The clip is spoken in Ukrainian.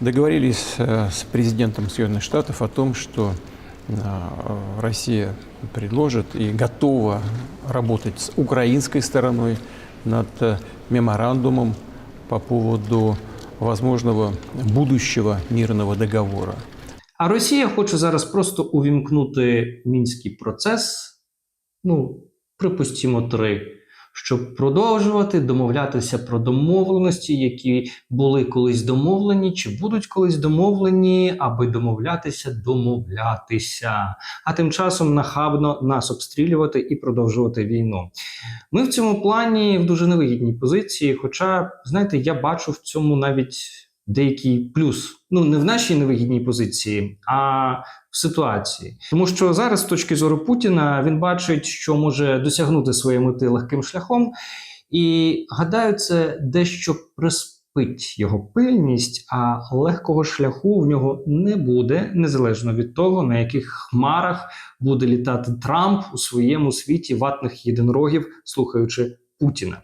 договорились э, с президентом Соединенных Штатов о том, что э, Россия предложит и готова работать с украинской стороной над э, меморандумом по поводу возможного будущего мирного договора. А Росія хоче зараз просто увімкнути мінський процес, ну, припустімо, три, щоб продовжувати домовлятися про домовленості, які були колись домовлені, чи будуть колись домовлені, аби домовлятися, домовлятися, а тим часом нахабно нас обстрілювати і продовжувати війну. Ми в цьому плані в дуже невигідній позиції. Хоча, знаєте, я бачу в цьому навіть деякий плюс. Ну, не в нашій невигідній позиції, а в ситуації. Тому що зараз, з точки зору Путіна, він бачить, що може досягнути своєї мети легким шляхом, і гадаю, це дещо приспить його пильність, а легкого шляху в нього не буде, незалежно від того, на яких хмарах буде літати Трамп у своєму світі ватних єдинорогів, слухаючи Путіна.